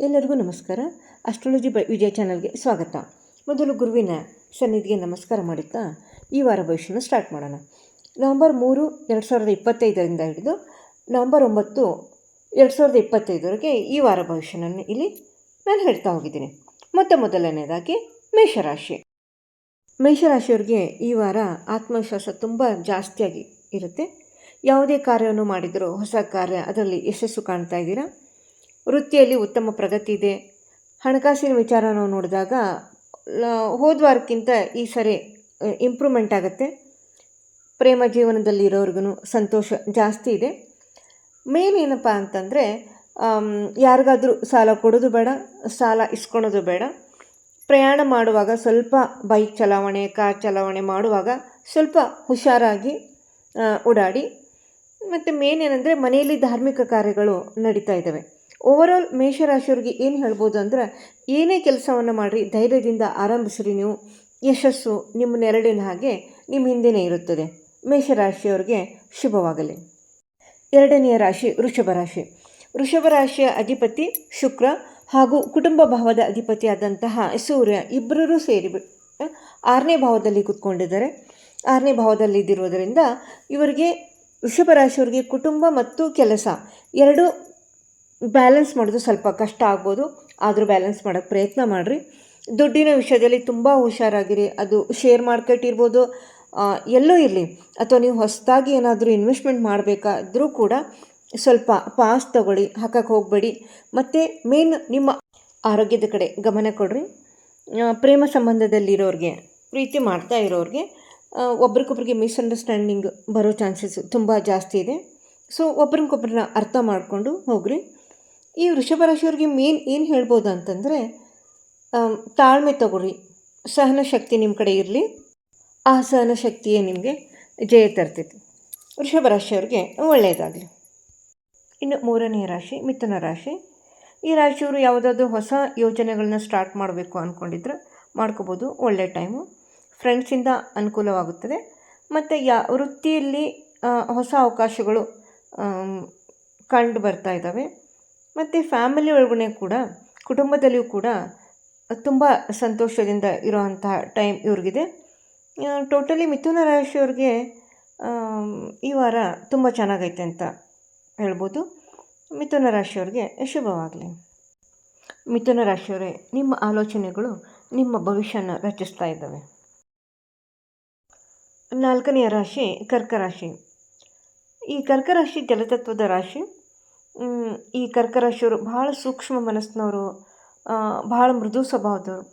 ಎಲ್ಲರಿಗೂ ನಮಸ್ಕಾರ. ಅಸ್ಟ್ರಾಲಜಿ ಬ ವಿಜಯ ಚಾನಲ್ಗೆ ಸ್ವಾಗತ. ಮೊದಲು ಗುರುವಿನ ಸನ್ನಿಧಿಗೆ ನಮಸ್ಕಾರ ಮಾಡುತ್ತಾ, ಈ ವಾರ ಭವಿಷ್ಯನ ಸ್ಟಾರ್ಟ್ ಮಾಡೋಣ. ನವಂಬರ್ ಮೂರು, ಎರಡು ಸಾವಿರದ ಇಪ್ಪತ್ತೈದರಿಂದ ಹಿಡಿದು ನವಂಬರ್ ಒಂಬತ್ತು, ಎರಡು ಸಾವಿರದ ಇಪ್ಪತ್ತೈದರವರೆಗೆ ಈ ವಾರ ಭವಿಷ್ಯನನ್ನು ಇಲ್ಲಿ ನಾನು ಹೇಳ್ತಾ ಹೋಗಿದ್ದೀನಿ. ಮೊತ್ತ ಮೊದಲನೇದಾಗಿ ಮೇಷರಾಶಿ. ಮೇಷರಾಶಿಯವರಿಗೆ ಈ ವಾರ ಆತ್ಮವಿಶ್ವಾಸ ತುಂಬ ಜಾಸ್ತಿಯಾಗಿ ಇರುತ್ತೆ. ಯಾವುದೇ ಕಾರ್ಯವನ್ನು ಮಾಡಿದರೂ ಹೊಸ ಕಾರ್ಯ ಅದರಲ್ಲಿ ಯಶಸ್ಸು ಕಾಣ್ತಾ ಇದ್ದೀರಾ? ವೃತ್ತಿಯಲ್ಲಿ ಉತ್ತಮ ಪ್ರಗತಿ ಇದೆ. ಹಣಕಾಸಿನ ವಿಚಾರ ನಾವು ನೋಡಿದಾಗ ಹೋದ ವಾರಕ್ಕಿಂತ ಈ ಸರಿ ಇಂಪ್ರೂವ್ಮೆಂಟ್ ಆಗುತ್ತೆ. ಪ್ರೇಮ ಜೀವನದಲ್ಲಿ ಇರೋರ್ಗು ಸಂತೋಷ ಜಾಸ್ತಿ ಇದೆ. ಮೇನ್ ಏನಪ್ಪ ಅಂತಂದರೆ ಯಾರಿಗಾದರೂ ಸಾಲ ಕೊಡೋದು ಬೇಡ, ಸಾಲ ಇಸ್ಕೊಳೋದು ಬೇಡ. ಪ್ರಯಾಣ ಮಾಡುವಾಗ ಸ್ವಲ್ಪ ಬೈಕ್ ಚಲಾವಣೆ, ಕಾರ್ ಚಲಾವಣೆ ಮಾಡುವಾಗ ಸ್ವಲ್ಪ ಹುಷಾರಾಗಿ ಓಡಾಡಿ. ಮತ್ತು ಮೇನ್ ಏನಂದರೆ ಮನೆಯಲ್ಲಿ ಧಾರ್ಮಿಕ ಕಾರ್ಯಗಳು ನಡೀತಾ ಇದ್ದಾವೆ ಓವರಾಲ್ ಮೇಷರಾಶಿಯವ್ರಿಗೆ ಏನು ಹೇಳ್ಬೋದು ಅಂದ್ರೆ, ಏನೇ ಕೆಲಸವನ್ನು ಮಾಡಿರಿ, ಧೈರ್ಯದಿಂದ ಆರಂಭಿಸ್ರಿ ನೀವು. ಯಶಸ್ಸು ನಿಮ್ಮ ನೆರಳಿನ ಹಾಗೆ ನಿಮ್ಮ ಹಿಂದೆನೇ ಇರುತ್ತದೆ. ಮೇಷರಾಶಿಯವ್ರಿಗೆ ಶುಭವಾಗಲಿ. ಎರಡನೆಯ ರಾಶಿ ವೃಷಭ ರಾಶಿ. ವೃಷಭ ರಾಶಿಯ ಅಧಿಪತಿ ಶುಕ್ರ ಹಾಗೂ ಕುಟುಂಬ ಭಾವದ ಅಧಿಪತಿಯಾದಂತಹ ಸೂರ್ಯ ಇಬ್ಬರೂ ಸೇರಿ ಆರನೇ ಭಾವದಲ್ಲಿ ಕೂತ್ಕೊಂಡಿದ್ದಾರೆ. ಆರನೇ ಭಾವದಲ್ಲಿ ಇದ್ದಿರೋದರಿಂದ ಇವರಿಗೆ ವೃಷಭ ರಾಶಿಯವರಿಗೆ ಕುಟುಂಬ ಮತ್ತು ಕೆಲಸ ಎರಡು ಬ್ಯಾಲೆನ್ಸ್ ಮಾಡೋದು ಸ್ವಲ್ಪ ಕಷ್ಟ ಆಗ್ಬೋದು. ಆದರೂ ಬ್ಯಾಲೆನ್ಸ್ ಮಾಡೋಕ್ಕೆ ಪ್ರಯತ್ನ ಮಾಡಿರಿ. ದುಡ್ಡಿನ ವಿಷಯದಲ್ಲಿ ತುಂಬ ಹುಷಾರಾಗಿರಿ. ಅದು ಶೇರ್ ಮಾರ್ಕೆಟ್ ಇರ್ಬೋದು ಎಲ್ಲೋ ಇರಲಿ. ಅಥವಾ ನೀವು ಹೊಸದಾಗಿ ಏನಾದರೂ ಇನ್ವೆಸ್ಟ್ಮೆಂಟ್ ಮಾಡಬೇಕಾದ್ರೂ ಕೂಡ ಸ್ವಲ್ಪ ಪಾಸ್ ತಗೊಳ್ಳಿ ಹಾಕಕ್ಕೆ ಹೋಗಬೇಡಿ. ಮತ್ತು ಮೇನ್ ನಿಮ್ಮ ಆರೋಗ್ಯದ ಕಡೆ ಗಮನ ಕೊಡ್ರಿ. ಪ್ರೇಮ ಸಂಬಂಧದಲ್ಲಿರೋರಿಗೆ, ಪ್ರೀತಿ ಮಾಡ್ತಾ ಇರೋರಿಗೆ ಒಬ್ರಿಗೊಬ್ರಿಗೆ ಮಿಸ್ಅಂಡರ್ಸ್ಟ್ಯಾಂಡಿಂಗ್ ಬರೋ ಚಾನ್ಸಸ್ ತುಂಬ ಜಾಸ್ತಿ ಇದೆ. ಸೊ ಒಬ್ರಿಗೊಬ್ರನ್ನ ಅರ್ಥ ಮಾಡಿಕೊಂಡು ಹೋಗ್ರಿ. ಈ ವೃಷಭ ರಾಶಿಯವ್ರಿಗೆ ಮೇನ್ ಏನು ಹೇಳ್ಬೋದು ಅಂತಂದರೆ ತಾಳ್ಮೆ ತಗೊಳ್ಳಿ ಸಹನ ಶಕ್ತಿ ನಿಮ್ಮ ಕಡೆ ಇರಲಿ. ಆ ಸಹನ ಶಕ್ತಿಯೇ ನಿಮಗೆ ಜಯ ತರ್ತೈತಿ. ವೃಷಭ ರಾಶಿಯವ್ರಿಗೆ ಒಳ್ಳೆಯದಾಗಲಿ ಇನ್ನು ಮೂರನೇ ರಾಶಿ, ಮಿಥುನ ರಾಶಿ. ಈ ರಾಶಿಯವರು ಯಾವುದಾದ್ರೂ ಹೊಸ ಯೋಜನೆಗಳನ್ನ ಸ್ಟಾರ್ಟ್ ಮಾಡಬೇಕು ಅಂದ್ಕೊಂಡಿದ್ರೆ ಮಾಡ್ಕೋಬೋದು. ಒಳ್ಳೆಯ ಟೈಮು ಫ್ರೆಂಡ್ಸಿಂದ ಅನುಕೂಲವಾಗುತ್ತದೆ. ಮತ್ತು ಯಾ, ವೃತ್ತಿಯಲ್ಲಿ ಹೊಸ ಅವಕಾಶಗಳು ಕಂಡು ಬರ್ತಾ ಇದ್ದಾವೆ. ಮತ್ತು ಫ್ಯಾಮಿಲಿ ಒಳಗೂ ಕೂಡ, ಕುಟುಂಬದಲ್ಲಿಯೂ ಕೂಡ ತುಂಬ ಸಂತೋಷದಿಂದ ಇರುವಂತಹ ಟೈಮ್ ಇವ್ರಿಗಿದೆ. ಟೋಟಲಿ ಮಿಥುನ ರಾಶಿಯವ್ರಿಗೆ ಈ ವಾರ ತುಂಬ ಚೆನ್ನಾಗೈತೆ ಅಂತ ಹೇಳ್ಬೋದು. ಮಿಥುನ ರಾಶಿಯವ್ರಿಗೆ ಶುಭವಾಗಲಿ. ಮಿಥುನ ರಾಶಿಯವರೇ, ನಿಮ್ಮ ಆಲೋಚನೆಗಳು ನಿಮ್ಮ ಭವಿಷ್ಯನ ರಚಿಸ್ತಾ ಇದ್ದಾವೆ. ನಾಲ್ಕನೆಯ ರಾಶಿ ಕರ್ಕ ರಾಶಿ. ಈ ಕರ್ಕ ರಾಶಿ ಜಲತತ್ವದ ರಾಶಿ. ಈ ಕರ್ಕ ರಾಶಿಯವರು ಭಾಳ ಸೂಕ್ಷ್ಮ ಮನಸ್ಸಿನವರು ಭಾಳ ಮೃದು ಸ್ವಭಾವದವರು.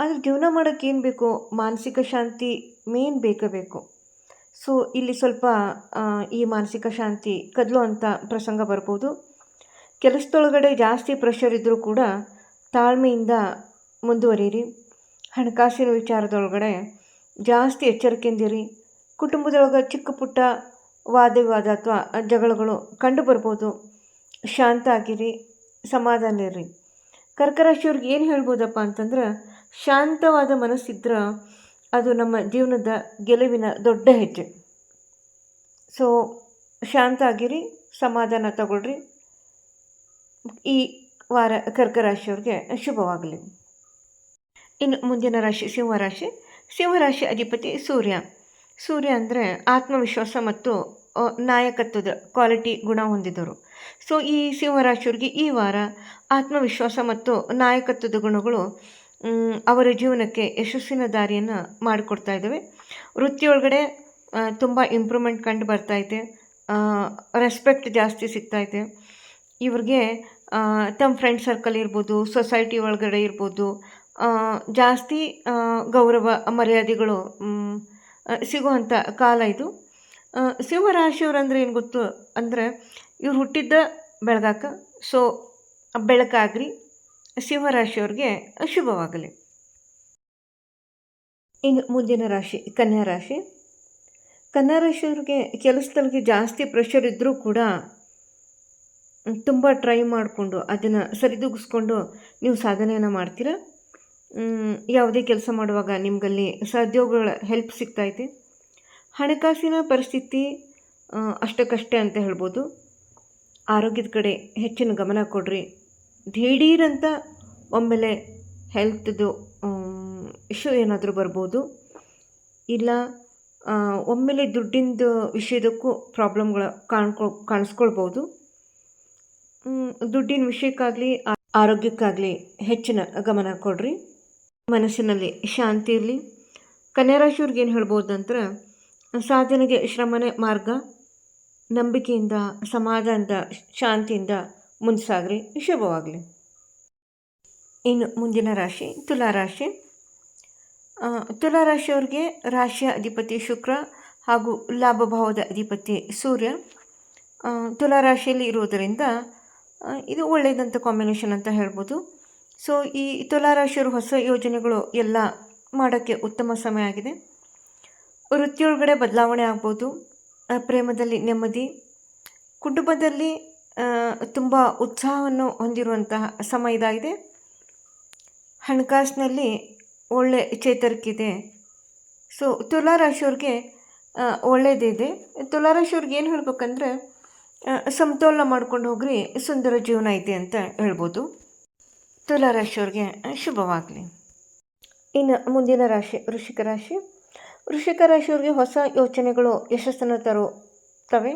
ಆದರೆ ಜೀವನ ಮಾಡೋಕ್ಕೆ ಏನು ಬೇಕು? ಮಾನಸಿಕ ಶಾಂತಿ ಮೇನ್ ಬೇಕೇ ಬೇಕು. ಸೊ ಇಲ್ಲಿ ಸ್ವಲ್ಪ ಈ ಮಾನಸಿಕ ಶಾಂತಿ ಕದಲು ಅಂತ ಪ್ರಸಂಗ ಬರ್ಬೋದು. ಕೆಲಸದೊಳಗಡೆ ಜಾಸ್ತಿ ಪ್ರೆಷರ್ ಇದ್ದರೂ ಕೂಡ ತಾಳ್ಮೆಯಿಂದ ಮುಂದುವರಿಯಿರಿ. ಹಣಕಾಸಿನ ವಿಚಾರದೊಳಗಡೆ ಜಾಸ್ತಿ ಎಚ್ಚರಿಕೆಯಿಂದಿರಿ. ಕುಟುಂಬದೊಳಗೆ ಚಿಕ್ಕ ಪುಟ್ಟ ವಾದ ವಿವಾದ ಅಥವಾ ಜಗಳಗಳು ಕಂಡು ಬರ್ಬೋದು. ಶಾಂತ ಆಗಿರಿ, ಸಮಾಧಾನ ಇರ್ರಿ. ಕರ್ಕರಾಶಿಯವ್ರಿಗೆ ಏನು ಹೇಳ್ಬೋದಪ್ಪ ಅಂತಂದ್ರೆ, ಶಾಂತವಾದ ಮನಸ್ಸಿದ್ರೆ ಅದು ನಮ್ಮ ಜೀವನದ ಗೆಲುವಿನ ದೊಡ್ಡ ಹೆಜ್ಜೆ. ಸೊ ಶಾಂತ ಆಗಿರಿ, ಸಮಾಧಾನ ತಗೊಳ್ರಿ. ಈ ವಾರ ಕರ್ಕರಾಶಿಯವ್ರಿಗೆ ಶುಭವಾಗಲಿ. ಇನ್ನು ಮುಂದಿನ ರಾಶಿ ಸಿಂಹರಾಶಿ ಸಿಂಹರಾಶಿ ಅಧಿಪತಿ ಸೂರ್ಯ. ಸೂರ್ಯ ಅಂದರೆ ಆತ್ಮವಿಶ್ವಾಸ ಮತ್ತು ನಾಯಕತ್ವದ ಕ್ವಾಲಿಟಿ ಗುಣ ಹೊಂದಿದವರು. ಸೊ ಈ ಸಿಂಹರಾಶಿಯವರಿಗೆ ಈ ವಾರ ಆತ್ಮವಿಶ್ವಾಸ ಮತ್ತು ನಾಯಕತ್ವದ ಗುಣಗಳು ಅವರ ಜೀವನಕ್ಕೆ ಯಶಸ್ಸಿನ ದಾರಿಯನ್ನು ಮಾಡಿಕೊಡ್ತಾ ಇದ್ದಾವೆ ವೃತ್ತಿಯೊಳಗಡೆ ತುಂಬ ಇಂಪ್ರೂವ್ಮೆಂಟ್ ಕಂಡು ಬರ್ತಾ ಇದೆ. ರೆಸ್ಪೆಕ್ಟ್ ಜಾಸ್ತಿ ಸಿಗ್ತಾ ಇದೆ. ಇವ್ರಿಗೆ ತಮ್ಮ ಫ್ರೆಂಡ್ ಸರ್ಕಲ್ ಇರ್ಬೋದು ಸೊಸೈಟಿ ಒಳಗಡೆ ಇರ್ಬೋದು ಜಾಸ್ತಿ ಗೌರವ, ಮರ್ಯಾದೆಗಳು ಸಿಗುವಂಥ ಕಾಲ ಇದು. ಸಿಂಹರಾಶಿಯವ್ರು ಅಂದರೆ ಏನು ಗೊತ್ತು ಅಂದರೆ ಇವ್ರು ಹುಟ್ಟಿದ್ದ ಬೆಳಗಾಕ ಸೊ ಬೆಳಕಾಗ್ರಿ ಸಿಂಹರಾಶಿಯವ್ರಿಗೆ ಶುಭವಾಗಲಿ. ಇನ್ನು ಮುಂದಿನ ರಾಶಿ, ಕನ್ಯಾ ರಾಶಿ. ಕನ್ಯಾ ರಾಶಿಯವ್ರಿಗೆ ಕೆಲಸದಲ್ಲಿ ಜಾಸ್ತಿ ಪ್ರೆಷರ್ ಇದ್ದರೂ ಕೂಡ ತುಂಬ ಟ್ರೈ ಮಾಡಿಕೊಂಡು ಅದನ್ನು ಸರಿದೂಗಿಸ್ಕೊಂಡು ನೀವು ಸಾಧನೆಯನ್ನು ಮಾಡ್ತೀರಾ? ಯಾವುದೇ ಕೆಲಸ ಮಾಡುವಾಗ ನಿಮಗಲ್ಲಿ ಸಹೋದ್ಯೋಗಗಳ ಹೆಲ್ಪ್ ಸಿಗ್ತೈತೆ ಹಣಕಾಸಿನ ಪರಿಸ್ಥಿತಿ ಅಷ್ಟಕ್ಕಷ್ಟೇ ಅಂತ ಹೇಳ್ಬೋದು. ಆರೋಗ್ಯದ ಕಡೆ ಹೆಚ್ಚಿನ ಗಮನ ಕೊಡ್ರಿ. ದಿಢೀರಂತ ಒಮ್ಮೆಲೆ ಹೆಲ್ತ್ದು ಇಶ್ಯೂ ಏನಾದರೂ ಬರ್ಬೋದು. ಇಲ್ಲ ಒಮ್ಮೆಲೆ ದುಡ್ಡಿಂದು ವಿಷಯದಕ್ಕೂ ಪ್ರಾಬ್ಲಮ್ಗಳು ಕಾಣ್ಕೊ, ಕಾಣಿಸ್ಕೊಳ್ಬೋದು. ದುಡ್ಡಿನ ವಿಷಯಕ್ಕಾಗಲಿ ಆರೋಗ್ಯಕ್ಕಾಗಲಿ ಹೆಚ್ಚಿನ ಗಮನ ಕೊಡ್ರಿ. ಮನಸ್ಸಿನಲ್ಲಿ ಶಾಂತಿ ಇರಲಿ. ಕನ್ಯಾರಾಶಿಯವ್ರಿಗೆ ಏನು ಹೇಳ್ಬೋದು ಅಂದ್ರೆ ಸಾಧನೆಗೆ ಶ್ರಮನೆ ಮಾರ್ಗ, ನಂಬಿಕೆಯಿಂದ, ಸಮಾಧಾನದ ಶಾಂತಿಯಿಂದ ಮುಂದೆ ಶುಭವಾಗಲಿ. ಇನ್ನು ಮುಂದಿನ ರಾಶಿ ತುಲಾರಾಶಿ ತುಲಾರಾಶಿಯವ್ರಿಗೆ ರಾಶಿಯ ಅಧಿಪತಿ ಶುಕ್ರ ಹಾಗೂ ಲಾಭಭಾವದ ಅಧಿಪತಿ ಸೂರ್ಯ. ತುಲಾರಾಶಿಯಲ್ಲಿ ಇರುವುದರಿಂದ ಇದು ಒಳ್ಳೆಯದಂಥ ಕಾಂಬಿನೇಷನ್ ಅಂತ ಹೇಳ್ಬೋದು. ಸೊ ಈ ತುಲಾರಾಶಿಯವರು ಹೊಸ ಯೋಜನೆಗಳು ಎಲ್ಲ ಮಾಡೋಕ್ಕೆ ಉತ್ತಮ ಸಮಯ ಆಗಿದೆ. ವೃತ್ತಿಯೊಳಗಡೆ ಬದಲಾವಣೆ ಆಗ್ಬೋದು. ಪ್ರೇಮದಲ್ಲಿ ನೆಮ್ಮದಿ. ಕುಟುಂಬದಲ್ಲಿ ತುಂಬ ಉತ್ಸಾಹವನ್ನು ಹೊಂದಿರುವಂತಹ ಸಮಯ ಇದಾಗಿದೆ. ಹಣಕಾಸಿನಲ್ಲಿ ಒಳ್ಳೆ ಚೇತರಿಕಿದೆ ಸೊ ತುಲಾರಾಶಿಯವ್ರಿಗೆ ಒಳ್ಳೆಯದಿದೆ ತುಲಾರಾಶಿಯವ್ರಿಗೆ ಏನು ಹೇಳ್ಬೇಕಂದ್ರೆ ಸಮತೋಲನ ಮಾಡ್ಕೊಂಡು ಹೋಗ್ರಿ, ಸುಂದರ ಜೀವನ ಇದೆ ಅಂತ ಹೇಳ್ಬೋದು. ತುಲಾರಾಶಿಯವ್ರಿಗೆ ಶುಭವಾಗಲಿ. ಇನ್ನು ಮುಂದಿನ ರಾಶಿ ವೃಷಿಕ ರಾಶಿ. ವೃಷಿಕ ರಾಶಿಯವ್ರಿಗೆ ಹೊಸ ಯೋಚನೆಗಳು ಯಶಸ್ಸನ್ನು ತರುತ್ತವೆ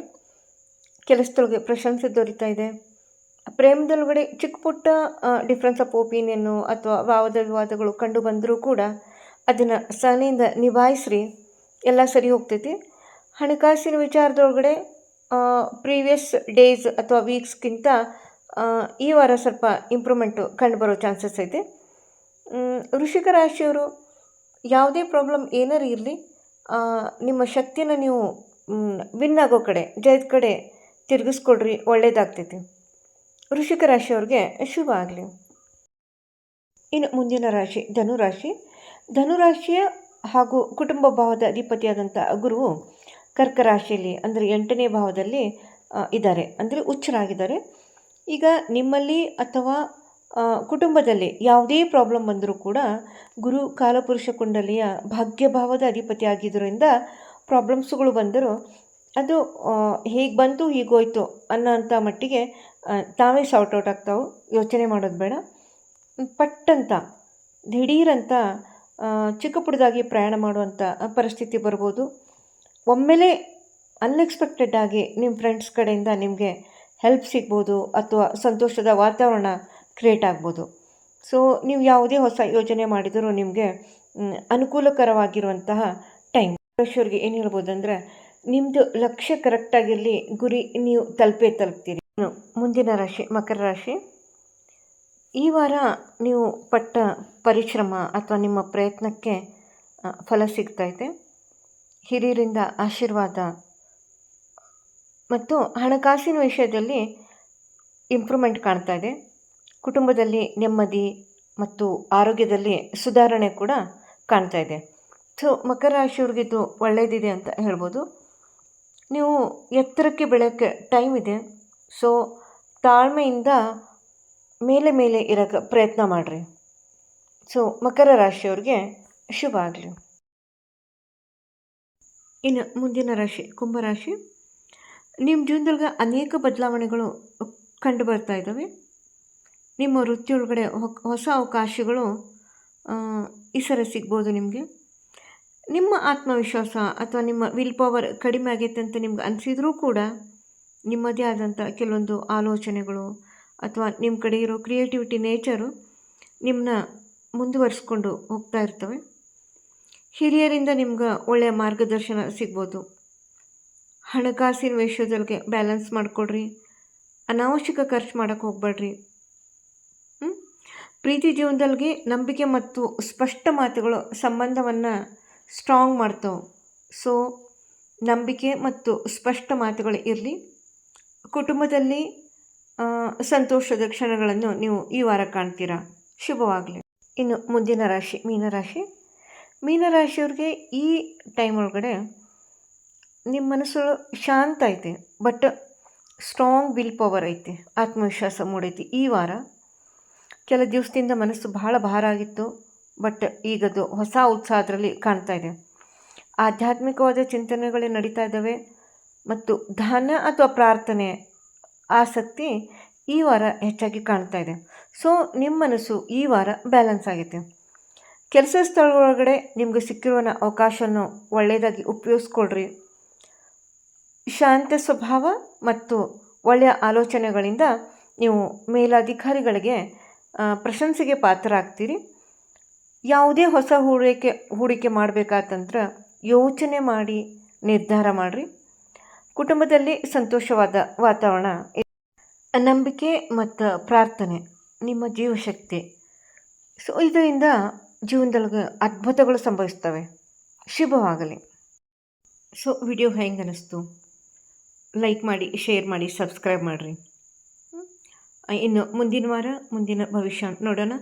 ಕೆಲಸದೊಳಗೆ ಪ್ರಶಂಸೆ ದೊರೀತಾ ಇದೆ. ಪ್ರೇಮದೊಳಗಡೆ ಚಿಕ್ಕ ಪುಟ್ಟ ಡಿಫ್ರೆನ್ಸ್ ಆಫ್ ಒಪಿನಿಯನ್ನು ಅಥವಾ ವಾದ ವಿವಾದಗಳು ಕಂಡು ಬಂದರೂ ಕೂಡ ಅದನ್ನು ಸಹನೆಯಿಂದ ನಿಭಾಯಿಸ್ರಿ. ಎಲ್ಲ ಸರಿ ಹೋಗ್ತೈತಿ. ಹಣಕಾಸಿನ ವಿಚಾರದೊಳಗಡೆ ಪ್ರೀವಿಯಸ್ ಡೇಸ್ ಅಥವಾ ವೀಕ್ಸ್ಗಿಂತ ಈ ವಾರ ಸ್ವಲ್ಪ ಇಂಪ್ರೂವ್ಮೆಂಟು ಕಂಡುಬರೋ ಚಾನ್ಸಸ್ ಐತೆ. ವೃಷಿಕ ರಾಶಿಯವರು ಯಾವುದೇ ಪ್ರಾಬ್ಲಮ್ ಏನಾರು ಇರಲಿ ನಿಮ್ಮ ಶಕ್ತಿನ ನೀವು ವಿನ್ ಆಗೋ ಕಡೆ, ಜಯದ ಕಡೆ ತಿರುಗಿಸ್ಕೊಡ್ರಿ, ಒಳ್ಳೇದಾಗ್ತೈತಿ. ವೃಷಿಕ ರಾಶಿಯವ್ರಿಗೆ ಶುಭ ಆಗಲಿ. ಇನ್ನು ಮುಂದಿನ ರಾಶಿ, ಧನುರಾಶಿ. ಧನುರಾಶಿಯ ಹಾಗೂ ಕುಟುಂಬ ಭಾವದ ಅಧಿಪತಿಯಾದಂಥ ಗುರುವು ಕರ್ಕ ರಾಶಿಯಲ್ಲಿ, ಅಂದರೆ ಎಂಟನೇ ಭಾವದಲ್ಲಿ ಇದ್ದಾರೆ. ಅಂದರೆ ಉಚ್ಚರಾಗಿದ್ದಾರೆ ಈಗ ನಿಮ್ಮಲ್ಲಿ ಅಥವಾ ಕುಟುಂಬದಲ್ಲಿ ಯಾವುದೇ ಪ್ರಾಬ್ಲಮ್ ಬಂದರೂ ಕೂಡ ಗುರು ಕಾಲಪುರುಷ ಕುಂಡಲಿಯ ಭಾಗ್ಯಭಾವದ ಅಧಿಪತಿ ಆಗಿದ್ದರಿಂದ ಪ್ರಾಬ್ಲಮ್ಸ್ಗಳು ಬಂದರೂ ಅದು ಹೇಗೆ ಬಂತು ಹೀಗೋಯ್ತು ಅನ್ನೋಂಥ ಮಟ್ಟಿಗೆ ತಾವೇ ಸೌಟ್ ಔಟ್ ಆಗ್ತಾವೆ. ಯೋಚನೆ ಮಾಡೋದು ಬೇಡ. ಪಟ್ಟಂತ ದಿಢೀರಂತ ಚಿಕ್ಕ ಪುಟ್ಟದಾಗಿ ಪ್ರಯಾಣ ಮಾಡುವಂಥ ಪರಿಸ್ಥಿತಿ ಬರ್ಬೋದು. ಒಮ್ಮೆಲೆ ಅನ್ಎಕ್ಸ್ಪೆಕ್ಟೆಡ್ ಆಗಿ ನಿಮ್ಮ ಫ್ರೆಂಡ್ಸ್ ಕಡೆಯಿಂದ ನಿಮಗೆ ಹೆಲ್ಪ್ ಸಿಗ್ಬೋದು ಅಥವಾ ಸಂತೋಷದ ವಾತಾವರಣ ಕ್ರಿಯೇಟ್ ಆಗ್ಬೋದು. ಸೊ ನೀವು ಯಾವುದೇ ಹೊಸ ಯೋಜನೆ ಮಾಡಿದರೂ ನಿಮಗೆ ಅನುಕೂಲಕರವಾಗಿರುವಂತಹ ಟೈಮ್ ಮನುಷ್ಯರಿಗೆ ಏನು ಹೇಳ್ಬೋದು ಅಂದರೆ ನಿಮ್ಮದು ಲಕ್ಷ್ಯ ಕರೆಕ್ಟಾಗಿರಲಿ ಗುರಿ ನೀವು ತಲುಪೇ ತಲುಪ್ತೀರಿ. ಮುಂದಿನ ರಾಶಿ, ಮಕರ ರಾಶಿ. ಈ ವಾರ ನೀವು ಪಟ್ಟ ಪರಿಶ್ರಮ ಅಥವಾ ನಿಮ್ಮ ಪ್ರಯತ್ನಕ್ಕೆ ಫಲ ಫಲ ಸಿಗ್ತೈತೆ ಹಿರಿಯರಿಂದ ಆಶೀರ್ವಾದ ಮತ್ತು ಹಣಕಾಸಿನ ವಿಷಯದಲ್ಲಿ ಇಂಪ್ರೂವ್ಮೆಂಟ್ ಕಾಣ್ತಾ ಇದೆ. ಕುಟುಂಬದಲ್ಲಿ ನೆಮ್ಮದಿ ಮತ್ತು ಆರೋಗ್ಯದಲ್ಲಿ ಸುಧಾರಣೆ ಕೂಡ ಕಾಣ್ತಾ ಇದೆ. ಸೊ ಮಕರ ರಾಶಿಯವ್ರಿಗೆ ಇದು ಒಳ್ಳೆಯದಿದೆ ಅಂತ ಹೇಳ್ಬೋದು. ನೀವು ಎತ್ತರಕ್ಕೆ ಬೆಳೆಯೋಕ್ಕೆ ಟೈಮ್ ಇದೆ. ಸೊ ತಾಳ್ಮೆಯಿಂದ ಮೇಲೆ ಮೇಲೆ ಇರೋಕ್ಕೆ ಪ್ರಯತ್ನ ಮಾಡಿರಿ. ಸೊ ಮಕರ ರಾಶಿಯವ್ರಿಗೆ ಶುಭ ಆಗಲಿ. ಇನ್ನು ಮುಂದಿನ ರಾಶಿ ಕುಂಭರಾಶಿ ನಿಮ್ಮ ಜೀವನದೊಳಗೆ ಅನೇಕ ಬದಲಾವಣೆಗಳು ಕಂಡು ಬರ್ತಾ ಇದ್ದಾವೆ ನಿಮ್ಮ ವೃತ್ತಿಯೊಳಗಡೆ ಹೊಸ ಅವಕಾಶಗಳು ಈ ಸಲ ಸಿಗ್ಬೋದು ನಿಮಗೆ. ನಿಮ್ಮ ಆತ್ಮವಿಶ್ವಾಸ ಅಥವಾ ನಿಮ್ಮ ವಿಲ್ ಪವರ್ ಕಡಿಮೆ ಆಗೈತೆ ಅಂತ ನಿಮ್ಗೆ ಅನಿಸಿದ್ರೂ ಕೂಡ ನಿಮ್ಮದೇ ಆದಂಥ ಕೆಲವೊಂದು ಆಲೋಚನೆಗಳು ಅಥವಾ ನಿಮ್ಮ ಕಡೆ ಇರೋ ಕ್ರಿಯೇಟಿವಿಟಿ ನೇಚರು ನಿಮ್ಮನ್ನ ಮುಂದುವರಿಸ್ಕೊಂಡು ಹೋಗ್ತಾ ಇರ್ತವೆ. ಹಿರಿಯರಿಂದ ನಿಮ್ಗೆ ಒಳ್ಳೆಯ ಮಾರ್ಗದರ್ಶನ ಸಿಗ್ಬೋದು. ಹಣಕಾಸಿನ ವಿಷಯದೊಳಗೆ ಬ್ಯಾಲೆನ್ಸ್ ಮಾಡಿಕೊಡ್ರಿ. ಅನಾವಶ್ಯಕ ಖರ್ಚು ಮಾಡೋಕ್ಕೆ ಹೋಗ್ಬೇಡ್ರಿ? ಪ್ರೀತಿ ಜೀವನದಲ್ಲಿ ನಂಬಿಕೆ ಮತ್ತು ಸ್ಪಷ್ಟ ಮಾತುಗಳು ಸಂಬಂಧವನ್ನು ಸ್ಟ್ರಾಂಗ್ ಮಾಡ್ತಾವೆ. ಸೊ ನಂಬಿಕೆ ಮತ್ತು ಸ್ಪಷ್ಟ ಮಾತುಗಳು ಇರಲಿ. ಕುಟುಂಬದಲ್ಲಿ ಸಂತೋಷದ ಕ್ಷಣಗಳನ್ನು ನೀವು ಈ ವಾರ ಕಾಣ್ತೀರಾ. ಶುಭವಾಗಲಿ. ಇನ್ನು ಮುಂದಿನ ರಾಶಿ, ಮೀನರಾಶಿ. ಮೀನರಾಶಿಯವ್ರಿಗೆ ಈ ಟೈಮ್ ಒಳಗಡೆ ನಿಮ್ಮ ಮನಸ್ಸು ಶಾಂತ ಐತೆ ಬಟ್ ಸ್ಟ್ರಾಂಗ್ ವಿಲ್ ಪವರ್ ಐತೆ, ಆತ್ಮವಿಶ್ವಾಸ ಮೂಡೈತಿ. ಈ ವಾರ ಕೆಲ ದಿವಸದಿಂದ ಮನಸ್ಸು ಬಹಳ ಭಾರ ಆಗಿತ್ತು ಬಟ್ ಈಗದು ಹೊಸ ಉತ್ಸಾಹ ಅದರಲ್ಲಿ ಕಾಣ್ತಾ ಇದೆ. ಆಧ್ಯಾತ್ಮಿಕವಾದ ಚಿಂತನೆಗಳೇ ನಡೀತಾ ಇದ್ದಾವೆ ಮತ್ತು ಧ್ಯಾನ ಅಥವಾ ಪ್ರಾರ್ಥನೆ ಆಸಕ್ತಿ ಈ ವಾರ ಹೆಚ್ಚಾಗಿ ಕಾಣ್ತಾ ಇದೆ. ಸೊ ನಿಮ್ಮ ಮನಸ್ಸು ಈ ವಾರ ಬ್ಯಾಲೆನ್ಸ್ ಆಗೈತೆ. ಕೆಲಸ ಸ್ಥಳಗಳೊಳಗಡೆ ನಿಮಗೆ ಸಿಕ್ಕಿರುವ ಅವಕಾಶವನ್ನು ಒಳ್ಳೆಯದಾಗಿ ಉಪಯೋಗಿಸ್ಕೊಳ್ರಿ. ಶಾಂತ ಸ್ವಭಾವ ಮತ್ತು ಒಳ್ಳೆಯ ಆಲೋಚನೆಗಳಿಂದ ನೀವು ಮೇಲಾಧಿಕಾರಿಗಳಿಗೆ ಪ್ರಶಂಸೆಗೆ ಪಾತ್ರರಾಗ್ತೀರಿ. ಯಾವುದೇ ಹೊಸ ಹೂಡಿಕೆ ಹೂಡಿಕೆ ಮಾಡಬೇಕಾತಂದ್ರೆ ಯೋಚನೆ ಮಾಡಿ ನಿರ್ಧಾರ ಮಾಡಿರಿ. ಕುಟುಂಬದಲ್ಲಿ ಸಂತೋಷವಾದ ವಾತಾವರಣ. ನಂಬಿಕೆ ಮತ್ತು ಪ್ರಾರ್ಥನೆ ನಿಮ್ಮ ಜೀವಶಕ್ತಿ. ಸೊ, ಇದರಿಂದ ಜೀವನದೊಳಗೆ ಅದ್ಭುತಗಳು ಸಂಭವಿಸ್ತವೆ. ಶುಭವಾಗಲಿ. ಸೊ, ವಿಡಿಯೋ ಹೆಂಗೆ ಅನ್ನಿಸ್ತು ಲೈಕ್ ಮಾಡಿ ಶೇರ್ ಮಾಡಿ ಸಬ್ಸ್ಕ್ರೈಬ್ ಮಾಡಿರಿ. ಇನ್ನು ಮುಂದಿನ ವಾರ ಮುಂದಿನ ಭವಿಷ್ಯ ನೋಡೋಣ.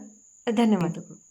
ಧನ್ಯವಾದಗಳು.